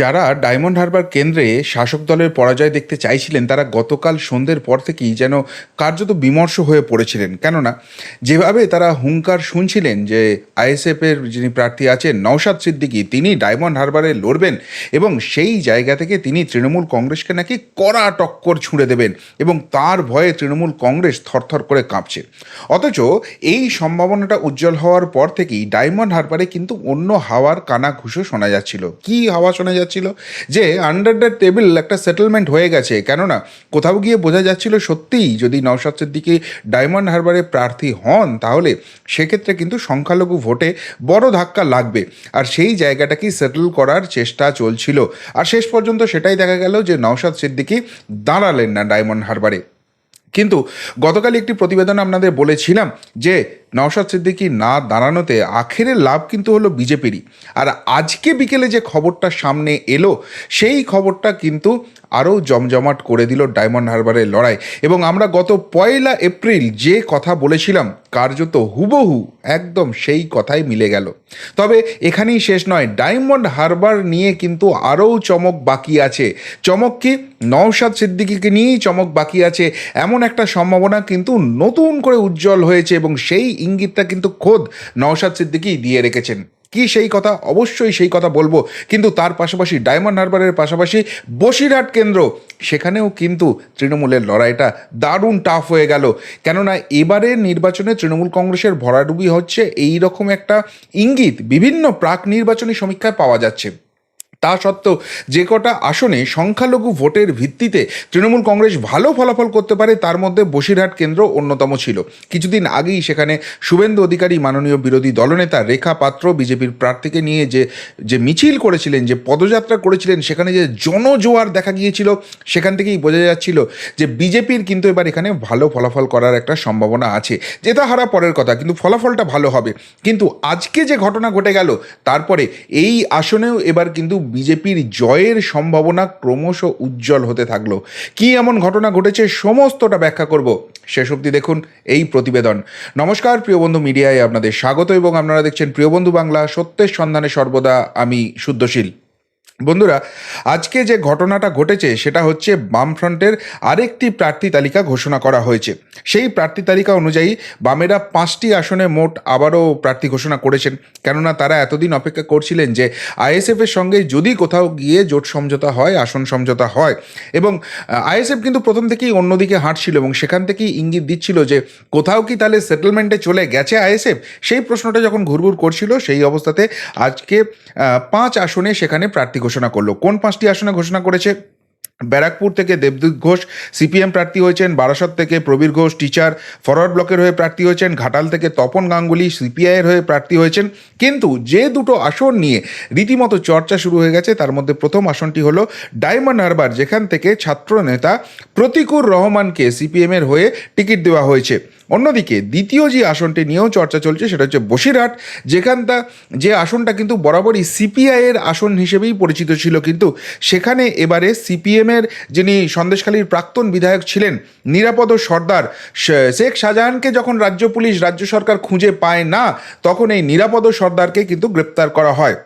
যারা ডায়মন্ড হারবার কেন্দ্রে শাসক দলের পরাজয় দেখতে চাইছিলেন, তারা গতকাল সন্ধ্যের পর থেকেই যেন কার্যত বিমর্ষ হয়ে পড়েছিলেন। কেননা, যেভাবে তারা হুঙ্কার শুনছিলেন যে আইএসএফের যিনি প্রার্থী আছেন, নওশাদ সিদ্দিকী, তিনি ডায়মন্ড হারবারে লড়বেন এবং সেই জায়গা থেকে তিনি তৃণমূল কংগ্রেসকে নাকি কড়া টক্কর ছুঁড়ে দেবেন এবং তার ভয়ে তৃণমূল কংগ্রেস থরথর করে কাঁপছে। অথচ এই সম্ভাবনাটা উজ্জ্বল হওয়ার পর থেকেই ডায়মন্ড হারবারে কিন্তু অন্য হাওয়ার কানা ঘুষো শোনা যাচ্ছিল। কি হাওয়া শোনা যাচ্ছিল যে আন্ডার দ্য টেবিল একটা সেটেলমেন্ট হয়ে গেছে। কেননা, কোথাও গিয়ে বোঝা যাচ্ছিল সত্যিই যদি নওশাদ সিদ্দিকি ডায়মন্ড হারবারে প্রার্থী হন, তাহলে সেক্ষেত্রে কিন্তু সংখ্যালঘু ভোটে বড় ধাক্কা লাগবে। আর সেই জায়গাটাকেই সেটেল করার চেষ্টা চলছিল। আর শেষ পর্যন্ত সেটাই দেখা গেল যে নওশাদ সিদ্দিকি দাঁড়ালেন না ডায়মন্ড হারবারে কিন্তু গতকাল একটি প্রতিবেদন আপনাদের বলেছিলাম যে নওশাদ সিদ্দিকী না দাঁড়ানোতে আখেরের লাভ কিন্তু হলো বিজেপিরই। আর আজকে বিকেলে যে খবরটা সামনে এলো, সেই খবরটা কিন্তু আরও জমজমাট করে দিল ডায়মন্ড হারবারের লড়াই। এবং আমরা গত পয়লা এপ্রিল যে কথা বলেছিলাম, কার্যত হুবহু একদম সেই কথাই মিলে গেল। তবে এখানেই শেষ নয়, ডায়মন্ড হারবার নিয়ে কিন্তু আরও চমক বাকি আছে। চমক কি? নওশাদ সিদ্দিকিকে নিয়েই চমক বাকি আছে, এমন একটা সম্ভাবনা কিন্তু নতুন করে উজ্জ্বল হয়েছে এবং সেই ইঙ্গিতটা কিন্তু খোদ নওশাদ সিদ্দিকি দিয়ে রেখেছেন। কি সেই কথা? অবশ্যই সেই কথা বলব। কিন্তু তার পাশাপাশি ডায়মন্ড হারবারের পাশাপাশি বসিরহাট কেন্দ্র, সেখানেও কিন্তু তৃণমূলের লড়াইটা দারুণ টাফ হয়ে গেল। কেননা এবারের নির্বাচনে তৃণমূল কংগ্রেসের ভরাডুবি হচ্ছে এই রকম একটা ইঙ্গিত। বিভিন্ন প্রাক নির্বাচনী সমীক্ষায় পাওয়া যাচ্ছে। তা সত্ত্বেও যে কটা আসনে সংখ্যালঘু ভোটের ভিত্তিতে তৃণমূল কংগ্রেস ভালো ফলাফল করতে পারে, তার মধ্যে বসিরহাট কেন্দ্র অন্যতম ছিল। কিছুদিন আগেই সেখানে শুভেন্দু অধিকারী, মাননীয় বিরোধী দলনেতা রেখা পাত্র বিজেপির প্রার্থীকে নিয়ে যে যে মিছিল করেছিলেন, যে পদযাত্রা করেছিলেন, সেখানে যে জনজোয়ার দেখা গিয়েছিল, সেখান থেকেই বোঝা যাচ্ছিল যে বিজেপির কিন্তু এবার এখানে ভালো ফলাফল করার একটা সম্ভাবনা আছে। যেটা হারা পরের কথা, কিন্তু ফলাফলটা ভালো হবে। কিন্তু আজকে যে ঘটনা ঘটে গেল, তারপরে এই আসনেও এবার কিন্তু বিজেপির জয়ের সম্ভাবনা ক্রমশ উজ্জ্বল হতে থাকল। কি এমন ঘটনা ঘটেছে সমস্তটা ব্যাখ্যা করব। শেষ অব্দি দেখুন এই প্রতিবেদন। নমস্কার, প্রিয় বন্ধু মিডিয়ায় আপনাদের স্বাগত এবং আপনারা দেখছেন প্রিয় বন্ধু বাংলা, সত্যের সন্ধানে সর্বদা আমি শুদ্ধশীল। বন্ধুরা, আজকে যে ঘটনাটা ঘটেছে সেটা হচ্ছে বামফ্রন্টের আরেকটি প্রার্থী তালিকা ঘোষণা করা হয়েছে। সেই প্রার্থী তালিকা অনুযায়ী বামেরা পাঁচটি আসনে মোট আবারও প্রার্থী ঘোষণা করেছেন। কেননা তারা এতদিন অপেক্ষা করছিলেন যে আইএসএফের সঙ্গে যদি কোথাও গিয়ে জোট সমঝোতা হয়, আসন সমঝোতা হয় এবং আইএসএফ কিন্তু প্রথম থেকেই অন্যদিকে হাঁটছিল এবং সেখান থেকেই ইঙ্গিত দিচ্ছিল যে কোথাও কি তাহলে সেটেলমেন্টে চলে গেছে আইএসএফ? সেই প্রশ্নটা যখন ঘুরঘুর করছিল, সেই অবস্থাতে আজকে পাঁচ আসনে সেখানে প্রার্থী ঘোষণা করল। কোন পাঁচটি আসনে ঘোষণা করেছে? ব্যারাকপুর থেকে দেবদূত ঘোষ, সিপিএম প্রার্থী হয়েছেন বারাসত থেকে প্রবীর ঘোষ, টিচার ফরওয়ার্ড ব্লকের হয়ে প্রার্থী হয়েছেন ঘাটাল থেকে তপন গাঙ্গুলি, সিপিআইয়ের হয়ে প্রার্থী হয়েছেন। কিন্তু যে দুটো আসন নিয়ে রীতিমতো চর্চা শুরু হয়ে গেছে, তার মধ্যে প্রথম আসনটি হলো ডায়মন্ড হারবার, যেখান থেকে ছাত্র নেতা প্রতিকুর রহমানকে সিপিএমের হয়ে টিকিট দেওয়া হয়েছে। অন্যদিকে দ্বিতীয় যে আসনটি নিয়েও চর্চা চলছে সেটা হচ্ছে বসিরহাট, যেখানটা যে আসনটা কিন্তু বরাবরই সিপিআইয়ের আসন হিসেবেই পরিচিত ছিল কিন্তু সেখানে এবারে সিপিএমের যিনি সন্দেশখালীর প্রাক্তন বিধায়ক ছিলেন নিরাপদ সর্দার শেখ শাহজাহানকে যখন রাজ্য পুলিশ, রাজ্য সরকার খুঁজে পায় না, তখন এই নিরাপদ সর্দারকে কিন্তু গ্রেপ্তার করা হয়।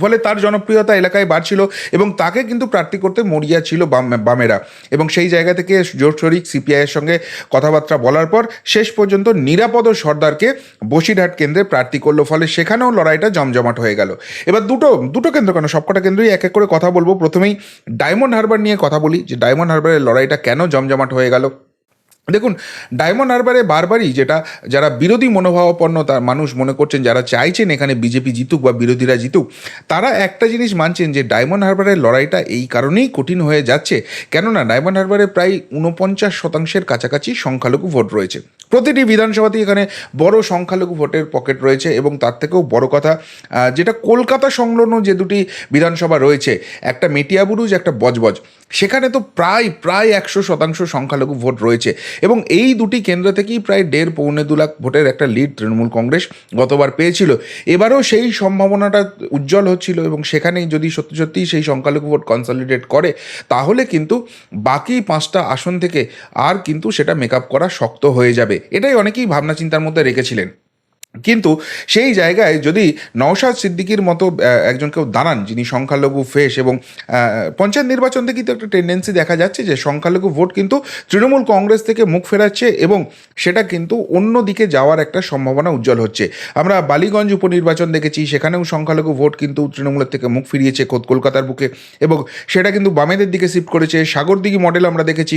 ফলে তার জনপ্রিয়তা এলাকায় বাড়ছিল এবং তাকে কিন্তু প্রার্থী করতে মরিয়া ছিল বাম বামেরা। এবং সেই জায়গা থেকে জোট শরিক সিপিআইয়ের সঙ্গে কথাবার্তা বলার পর শেষ পর্যন্ত নিরাপদ সর্দারকে বসিরহাট কেন্দ্রে প্রার্থী করল। ফলে সেখানেও লড়াইটা জমজমাট হয়ে গেল। এবার দুটো দুটো কেন্দ্র কেন? সবকটা কেন্দ্রই এক এক করে কথা বলব। প্রথমেই ডায়মন্ড হারবার নিয়ে কথা বলি। যে ডায়মন্ড হারবারের লড়াইটা কেন জমজমাট হয়ে গেল? দেখুন ডায়মন্ড হারবারে বারবারই যেটা, যারা বিরোধী মনোভাবাপন্ন তার মানুষ মনে করছেন, যারা চাইছেন এখানে বিজেপি জিতুক বা বিরোধীরা জিতুক, তারা একটা জিনিস মানছেন যে ডায়মন্ড হারবারের লড়াইটা এই কারণেই কঠিন হয়ে যাচ্ছে। কেননা ডায়মন্ড হারবারে প্রায় উনপঞ্চাশ শতাংশের কাছাকাছি সংখ্যালঘু ভোট রয়েছে। প্রতিটি বিধানসভাতেই এখানে বড় সংখ্যালঘু ভোটের পকেট রয়েছে এবং তার থেকেও বড় কথা যেটা কলকাতা সংলগ্ন যে দুটি বিধানসভা রয়েছে, একটা মেটিয়াবুরুজ একটা বজবজ, সেখানে তো প্রায় প্রায় একশো শতাংশ সংখ্যালঘু ভোট রয়েছে এবং এই দুটি কেন্দ্র থেকেই প্রায় দেড় পৌনে দু লাখ ভোটের একটা লিড তৃণমূল কংগ্রেস গতবার পেয়েছিল। এবারও সেই সম্ভাবনাটা উজ্জ্বল হচ্ছিল এবং সেখানেই যদি সত্যি সত্যিই সেই সংখ্যালঘু ভোট কনসলিডেট করে, তাহলে কিন্তু বাকি পাঁচটা আসন থেকে আর কিন্তু সেটা মেকআপ করা শক্ত হয়ে যাবে। এটাই অনেকেই ভাবনা চিন্তার মধ্যে রেখেছিলেন। কিন্তু সেই জায়গায় যদি নওশাদ সিদ্দিকির মতো একজন কেউ দাঁড়ান, যিনি সংখ্যালঘু ফেস এবং পঞ্চায়েত নির্বাচন থেকে কিন্তু একটা টেন্ডেন্সি দেখা যাচ্ছে যে সংখ্যালঘু ভোট কিন্তু তৃণমূল কংগ্রেস থেকে মুখ ফেরাচ্ছে এবং সেটা কিন্তু অন্য দিকে যাওয়ার একটা সম্ভাবনা উজ্জ্বল হচ্ছে। আমরা বালিগঞ্জ উপনির্বাচন দেখেছি, সেখানেও সংখ্যালঘু ভোট কিন্তু তৃণমূলের থেকে মুখ ফিরিয়েছে কলকাতার বুকে এবং সেটা কিন্তু বামেদের দিকে শিফট করেছে। সাগরদিঘি মডেল আমরা দেখেছি,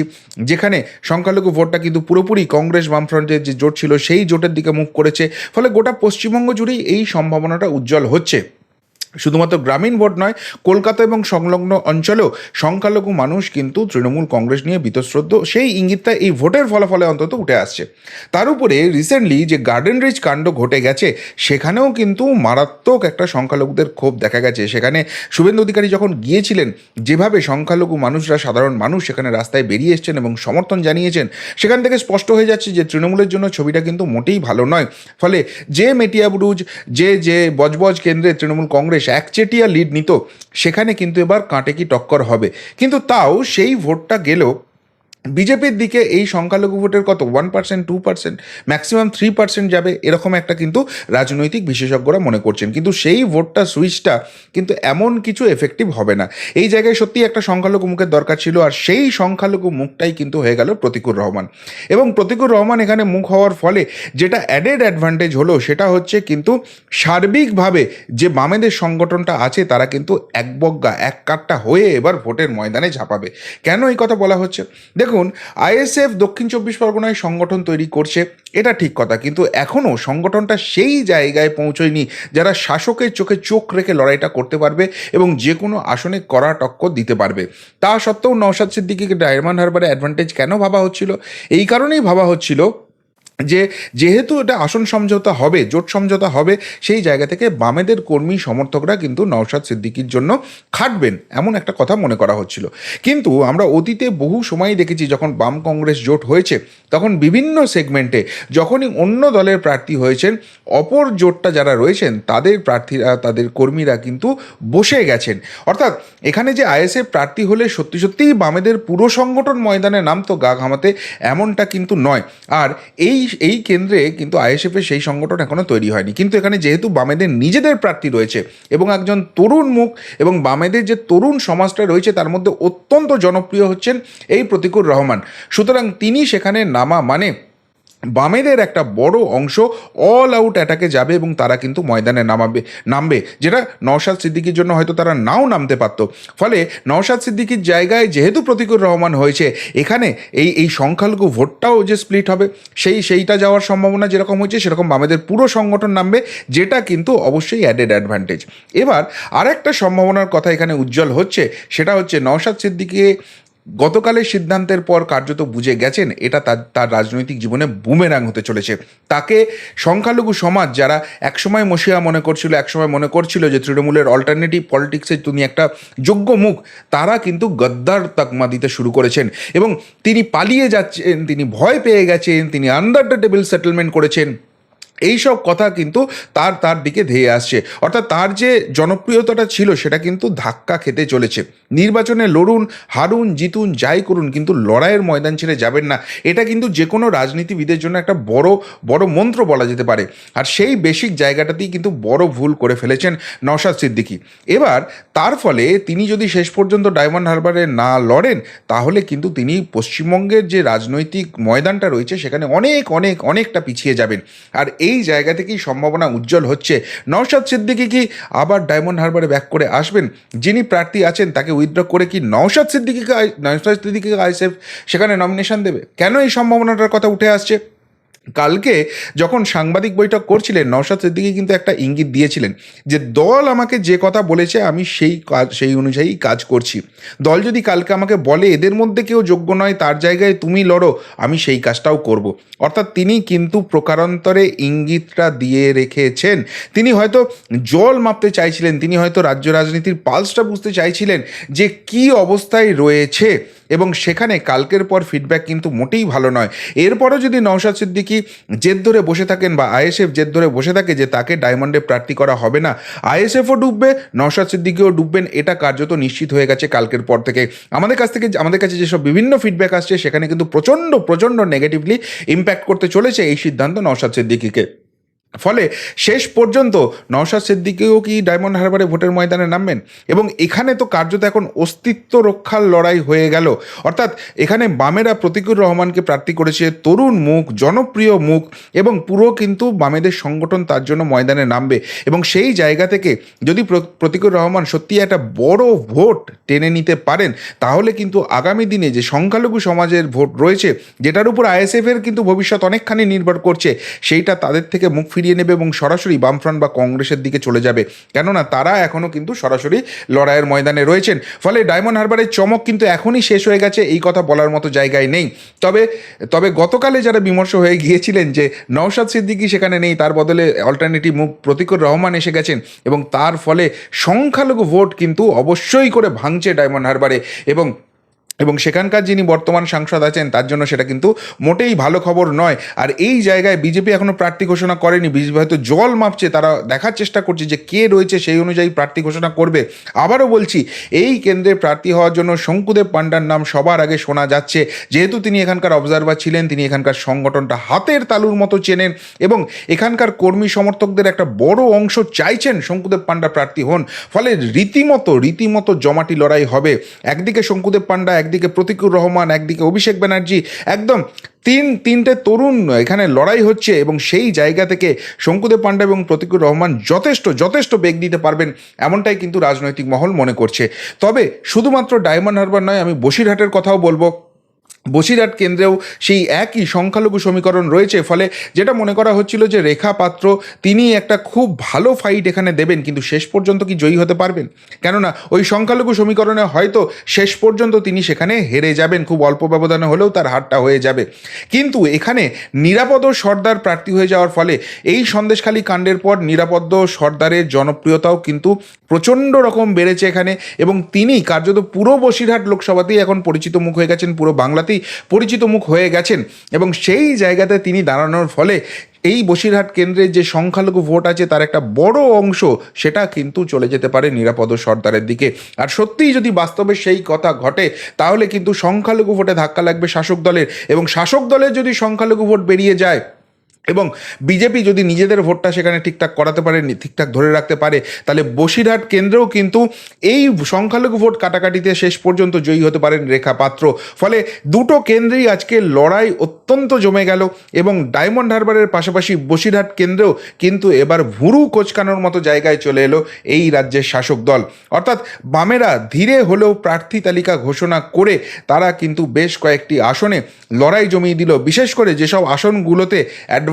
যেখানে সংখ্যালঘু ভোটটা কিন্তু পুরোপুরি কংগ্রেস বামফ্রন্টের যে জোট ছিল, সেই জোটের দিকে মুখ করেছে। ফলে গোটা পশ্চিমবঙ্গ জুড়েই এই সম্ভাবনাটা উজ্জ্বল হচ্ছে। শুধুমাত্র গ্রামীণ ভোট নয়, কলকাতা এবং সংলগ্ন অঞ্চলেও সংখ্যালঘু মানুষ কিন্তু তৃণমূল কংগ্রেস নিয়ে বীতশ্রদ্ধ সেই ইঙ্গিতটা এই ভোটের ফলাফলে অন্তত উঠে আসছে। তার উপরে রিসেন্টলি যে গার্ডেন রিচ কাণ্ড ঘটে গেছে, সেখানেও কিন্তু মারাত্মক একটা সংখ্যালঘুদের ক্ষোভ দেখা গেছে। সেখানে শুভেন্দু অধিকারী যখন গিয়েছিলেন, যেভাবে সংখ্যালঘু মানুষরা, সাধারণ মানুষ সেখানে রাস্তায় বেরিয়ে এসছেন এবং সমর্থন জানিয়েছেন, সেখান থেকে স্পষ্ট হয়ে যাচ্ছে যে তৃণমূলের জন্য ছবিটা কিন্তু মোটেই ভালো নয়। ফলে যে মেটিয়াবুরুজ, যে যে বজবজ কেন্দ্রে তৃণমূল কংগ্রেস একচেটিয়া লিড নিত। সেখানে কিন্তু এবার কাঁটে কি টক্কর হবে। কিন্তু তাও সেই ভোটটা গেলেও বিজেপির দিকে এই সংখ্যালঘু ভোটের কত? One percent two percent maximum three percent যাবে, এরকম একটা কিন্তু রাজনৈতিক বিশেষজ্ঞরা মনে করছেন। কিন্তু সেই ভোটটা সুইচটা কিন্তু এমন কিছু এফেক্টিভ হবে না। এই জায়গায় সত্যি একটা সংখ্যালঘু মুখের দরকার ছিল, আর সেই সংখ্যালঘু মুখটাই কিন্তু হয়ে গেল প্রতিকুর রহমান। এবং প্রতিকুর রহমান এখানে মুখ হওয়ার ফলে যেটা অ্যাডেড অ্যাডভান্টেজ হলো, সেটা হচ্ছে কিন্তু সার্বিকভাবে যে বামেদের সংগঠনটা আছে, তারা কিন্তু এক বজ্ঞা এক কাট্টা হয়ে এবার ভোটের ময়দানে ঝাঁপাবে। কেন এই কথা বলা হচ্ছে? দেখুন আইএসএফ দক্ষিণ চব্বিশ পরগনায় সংগঠন তৈরি করছে, এটা ঠিক কথা। কিন্তু এখনও সংগঠনটা সেই জায়গায় পৌঁছয়নি যারা শাসকের চোখে চোখ রেখে লড়াইটা করতে পারবে এবং যে কোনো আসনে কড়া টক্কর দিতে পারবে। তা সত্ত্বেও নওশাদ সিদ্দিকিকে ডায়মন্ড হারবারে অ্যাডভান্টেজ কেন ভাবা হচ্ছিল? এই কারণেই ভাবা হচ্ছিল যে যেহেতু এটা আসন সমঝোতা হবে, জোট সমঝোতা হবে, সেই জায়গা থেকে বামেদের কর্মী সমর্থকরা কিন্তু নওশাদ সিদ্দিকির জন্য খাটবেন, এমন একটা কথা মনে করা হচ্ছিল। কিন্তু আমরা অতীতে বহু সময় দেখেছি যখন বাম কংগ্রেস জোট হয়েছে, তখন বিভিন্ন সেগমেন্টে যখনই অন্য দলের প্রার্থী হয়েছেন, অপর জোটটা যারা রয়েছেন, তাদের প্রার্থীরা, তাদের কর্মীরা কিন্তু বসে গেছেন। অর্থাৎ এখানে যে আইএসএফ প্রার্থী হলে সত্যি সত্যিই বামেদের পুরো সংগঠন ময়দানে নামতো গা ঘামাতে এমনটা কিন্তু নয়। আর এই এই কেন্দ্রে কিন্তু আইএসএফের সেই সংগঠন এখনও তৈরি হয়নি। কিন্তু এখানে যেহেতু বামেদের নিজেদের প্রার্থী রয়েছে এবং একজন তরুণ মুখ এবং বামেদের যে তরুণ সমাজটা রয়েছে তার মধ্যে অত্যন্ত জনপ্রিয় হচ্ছেন এই প্রতিকুর রহমান। সুতরাং তিনি সেখানে নামা মানে বামেদের একটা বড় অংশ অল আউট অ্যাটাকে যাবে এবং তারা কিন্তু ময়দানে নামাবে, নামবে, যেটা নওশাদ সিদ্দিকির জন্য হয়তো তারা নাও নামতে পারত। ফলে নওশাদ সিদ্দিকির জায়গায় যেহেতু প্রতিকুর রহমান হয়েছে, এখানে এই এই সংখ্যালঘু ভোটটাও যে স্প্লিট হবে, সেই, সেইটা যাওয়ার সম্ভাবনা যেরকম হয়েছে, সেরকম বামেদের পুরো সংগঠন নামবে, যেটা কিন্তু অবশ্যই অ্যাডেড অ্যাডভান্টেজ এবার আরেকটা সম্ভাবনার কথা এখানে উজ্জ্বল হচ্ছে, সেটা হচ্ছে নওশাদ সিদ্দিকিকে গতকালের সিদ্ধান্তের পর কার্যত বুঝে গেছেন, এটা তার তার রাজনৈতিক জীবনে বুমেরাং হতে চলেছে। তাকে সংখ্যালঘু সমাজ যারা একসময় মশিয়া মনে করছিল, একসময় মনে করছিল যে তৃণমূলের অল্টারনেটিভ পলিটিক্সের তিনি একটা যোগ্য মুখ, তারা কিন্তু গদ্দার তাকমা দিতে শুরু করেছেন। এবং তিনি পালিয়ে যাচ্ছেন, তিনি ভয় পেয়ে গেছেন, তিনি আন্ডার দ্য টেবিল সেটেলমেন্ট করেছেন। এইসব কথা কিন্তু তার তার দিকে ধেয়ে আসছে। অর্থাৎ তার যে জনপ্রিয়তাটা ছিল, সেটা কিন্তু ধাক্কা খেতে চলেছে। নির্বাচনে লড়ুন, হারুন, জিতুন, যাই করুন, কিন্তু লড়াইয়ের ময়দান ছেড়ে যাবেন না। এটা কিন্তু যে কোনো রাজনীতিবিদের জন্য একটা বড় বড় মন্ত্র বলা যেতে পারে। আর সেই বেসিক জায়গাটাতেই কিন্তু বড় ভুল করে ফেলেছেন নওশাদ সিদ্দিকি। এবার তার ফলে তিনি যদি শেষ পর্যন্ত ডায়মন্ড হারবারে না লড়েন, তাহলে কিন্তু তিনি পশ্চিমবঙ্গের যে রাজনৈতিক ময়দানটা রয়েছে, সেখানে অনেক অনেক, অনেকটা পিছিয়ে যাবেন। আর এই জায়গা থেকেই সম্ভাবনা উজ্জ্বল হচ্ছে। নওশাদ সিদ্দিকি কি আবার ডায়মন্ড হারবারে ব্যাক করে আসবেন? যিনি প্রার্থী আছেন, তাকে উইথড্র করে কি নওশাদ সিদ্দিকিকে নওশাদ সিদ্দিকিকে আইসেফ সেখানে নমিনেশন দেবে? কেন এই সম্ভাবনাটার কথা উঠে আসছে? কালকে যখন সাংবাদিক বৈঠক করছিলেন, নওশাদ সিদ্দিকি কিন্তু একটা ইঙ্গিত দিয়েছিলেন যে, দল আমাকে যে কথা বলেছে, আমি সেই কাজ, সেই অনুযায়ী কাজ করছি। দল যদি কালকে আমাকে বলে, এদের মধ্যে কেউ যোগ্য নয়, তার জায়গায় তুমি লড়ো, আমি সেই কাজটাও করব। অর্থাৎ তিনি কিন্তু প্রকারান্তরে ইঙ্গিতটা দিয়ে রেখেছেন। তিনি হয়তো জল মাপতে চাইছিলেন, তিনি হয়তো রাজ্য রাজনীতির পালসটা বুঝতে চাইছিলেন যে, কি অবস্থায় রয়েছে। এবং সেখানে কালকের পর ফিডব্যাক কিন্তু মোটেই ভালো নয়। এরপরও যদি নওশাদ সিদ্দিকি জেদ ধরে বসে থাকেন বা আইএসএফ জেদ ধরে বসে থাকে যে তাকে ডায়মন্ডে প্রার্থী করা হবে না, আইএসএফও ডুববে, নওশাদ সিদ্দিকিও ডুববেন, এটা কার্যত নিশ্চিত হয়ে গেছে কালকের পর থেকে। আমাদের কাছ থেকে আমাদের কাছে যেসব বিভিন্ন ফিডব্যাক আসছে, সেখানে কিন্তু প্রচণ্ড প্রচণ্ড নেগেটিভলি ইম্প্যাক্ট করতে চলেছে এই সিদ্ধান্ত নওশাদ সিদ্দিকিকে। ফলে শেষ পর্যন্ত নওশাদ সিদ্দিকিও কি ডায়মন্ড হারবারে ভোটের ময়দানে নামবেন? এবং এখানে তো কার্যত এখন অস্তিত্ব রক্ষার লড়াই হয়ে গেল। অর্থাৎ এখানে বামেরা প্রতিকুর রহমানকে প্রার্থী করেছে তরুণ মুখ, জনপ্রিয় মুখ এবং পুরো কিন্তু বামেদের সংগঠন তার জন্য ময়দানে নামবে। এবং সেই জায়গা থেকে যদি প্র- প্রতিকুর রহমান সত্যি একটা বড় ভোট টেনে নিতে পারেন, তাহলে কিন্তু আগামী দিনে যে সংখ্যালঘু সমাজের ভোট রয়েছে, যেটার উপর আইএসএফের কিন্তু ভবিষ্যৎ অনেকখানি নির্ভর করছে, সেইটা তাদের থেকে মুখ ফিরিয়ে নেবে এবং সরাসরি বামফ্রন্ট বা কংগ্রেসের দিকে চলে যাবে। কেননা তারা এখনও কিন্তু সরাসরি লড়াইয়ের ময়দানে রয়েছেন। ফলে ডায়মন্ড হারবারের চমক কিন্তু এখনই শেষ হয়ে গেছে, এই কথা বলার মতো জায়গায় নেই। তবে তবে গতকালে যারা বিমর্ষ হয়ে গিয়েছিলেন যে নওশাদ সিদ্দিকী সেখানে নেই, তার বদলে অল্টারনেটিভ মুখ প্রতিকুর রহমান এসে গেছেন এবং তার ফলে সংখ্যালঘু ভোট কিন্তু অবশ্যই করে ভাঙছে ডায়মন্ড হারবারে এবং এবং সেখানকার যিনি বর্তমান সাংসদ আছেন, তার জন্য সেটা কিন্তু মোটেই ভালো খবর নয়। আর এই জায়গায় বিজেপি এখনও প্রার্থী ঘোষণা করেনি। বিজেপি হয়তো জল মাপছে, তারা দেখার চেষ্টা করছে যে কে রয়েছে সেই অনুযায়ী প্রার্থী ঘোষণা করবে। আবারও বলছি, এই কেন্দ্রে প্রার্থী হওয়ার জন্য শঙ্কুদেব পান্ডার নাম সবার আগে শোনা যাচ্ছে। যেহেতু তিনি এখানকার অবজারভার ছিলেন, তিনি এখানকার সংগঠনটা হাতের তালুর মতো চেনেন এবং এখানকার কর্মী সমর্থকদের একটা বড় অংশ চাইছেন শঙ্কুদেব পান্ডা প্রার্থী হন। ফলে রীতিমতো রীতিমতো জমাটি লড়াই হবে। একদিকে শঙ্কুদেব পান্ডা একদিকে প্রতিকুর রহমান, একদিকে অভিষেক ব্যানার্জি, একদম তিন, তিনটে তরুণ এখানে লড়াই হচ্ছে এবং সেই জায়গা থেকে শঙ্কুদেব পাণ্ডা এবং প্রতিকুর রহমান যথেষ্ট যথেষ্ট বেগ দিতে পারবেন এমনটাই কিন্তু রাজনৈতিক মহল মনে করছে। তবে শুধুমাত্র ডায়মন্ড হারবার নয়, আমি বসিরহাটের কথাও বলব। বসিরহাট কেন্দ্রেও সেই একই সংখ্যালঘু সমীকরণ রয়েছে, ফলে যেটা মনে করা হচ্ছিল যে রেখা পাত্র তিনি একটা খুব ভালো ফাইট এখানে দেবেন, কিন্তু শেষ পর্যন্ত কি জয়ী হতে পারবেন? কেননা, ওই সংখ্যালঘু সমীকরণে হয়তো শেষ পর্যন্ত তিনি সেখানে হেরে যাবেন, খুব অল্প ব্যবধানে হলেও তার হারটা হয়ে যাবে। কিন্তু এখানে নিরাপদ সর্দার প্রার্থী হয়ে যাওয়ার ফলে এই সন্দেশখালী কাণ্ডের পর নিরাপদ সর্দারের জনপ্রিয়তাও কিন্তু প্রচণ্ড রকম বেড়েছে এখানে এবং তিনি কার্যত পুরো বসিরহাট লোকসভাতেই এখন পরিচিত মুখ হয়ে গেছেন, পুরো বাংলাতেই পরিচিত মুখ হয়ে গেছেন এবং সেই জায়গাতে তিনি দাঁড়ানোর ফলে এই বসিরহাট কেন্দ্রের যে সংখ্যালঘু ভোট আছে তার একটা বড় অংশ সেটা কিন্তু চলে যেতে পারে নিরাপদ সর্দারের দিকে। আর সত্যিই যদি বাস্তবে সেই কথা ঘটে, তাহলে কিন্তু সংখ্যালঘু ভোটে ধাক্কা লাগবে শাসক দলের এবং শাসক দলের যদি সংখ্যালঘু ভোট বেরিয়ে যায় এবং বিজেপি যদি নিজেদের ভোটটা সেখানে ঠিকঠাক করাতে পারে ঠিকঠাক ধরে রাখতে পারে, তাহলে বসিরহাট কেন্দ্রেও কিন্তু এই সংখ্যালঘু ভোট কাটাকাটিতে শেষ পর্যন্ত জয়ী হতে পারেন রেখা পাত্র। ফলে দুটো কেন্দ্রেই আজকে লড়াই অত্যন্ত জমে গেল এবং ডায়মন্ড হারবারের পাশাপাশি বসিরহাট কেন্দ্রেও কিন্তু এবার ভুরু কোচকানোর মতো জায়গায় চলে এলো এই রাজ্যের শাসক দল। অর্থাৎ বামেরা ধীরে হলেও প্রার্থী তালিকা ঘোষণা করে তারা কিন্তু বেশ কয়েকটি আসনে লড়াই জমিয়ে দিল। বিশেষ করে যেসব আসনগুলোতে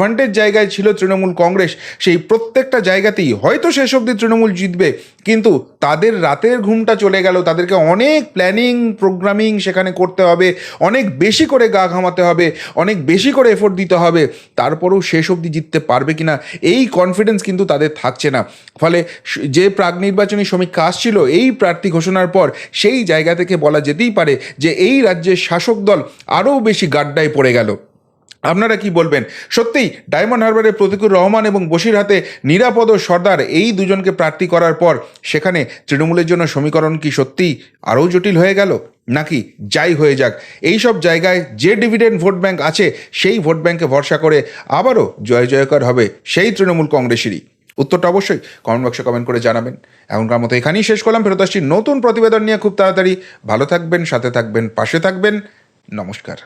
অ্যাডভান্টেজ জায়গায় ছিল তৃণমূল কংগ্রেস, সেই প্রত্যেকটা জায়গাতেই হয়তো শেষ অবধি তৃণমূল জিতবে, কিন্তু তাদের রাতের ঘুমটা চলে গেল, তাদেরকে অনেক প্ল্যানিং প্রোগ্রামিং সেখানে করতে হবে, অনেক বেশি করে গা ঘামাতে হবে, অনেক বেশি করে এফোর্ট দিতে হবে, তারপরেও শেষ অবধি জিততে পারবে কিনা, এই কনফিডেন্স কিন্তু তাদের থাকছে না। ফলে যে প্রাক নির্বাচনী সমীক্ষা আসছিল, এই প্রার্থী ঘোষণার পর সেই জায়গা থেকে বলা যেতেই পারে যে এই রাজ্যের শাসক দল আরও বেশি গাড্ডায় পড়ে গেল। আপনারা কি বলবেন? সত্যিই ডায়মন্ড হারবারের প্রতিকুর রহমান এবং বসিরহাতে নিরাপদ ও সর্দার এই দুজনকে প্রার্থী করার পর সেখানে তৃণমূলের জন্য সমীকরণ কি সত্যিই আরও জটিল হয়ে গেল? নাকি যাই হয়ে যাক। এই সব জায়গায় যে ডিভিডেন্ড ভোট ব্যাংক আছে সেই ভোট ব্যাংকে ভরসা করে আবারও জয় জয়কার হবে সেই তৃণমূল কংগ্রেসেরই। উত্তরটা অবশ্যই কমেন্ট বক্সে কমেন্ট করে জানাবেন। এখনকার মতো এখানেই শেষ করলাম। ফেরত আসছি নতুন প্রতিবেদন নিয়ে। খুব তাড়াতাড়ি ভালো থাকবেন, সাথে থাকবেন, পাশে থাকবেন। নমস্কার।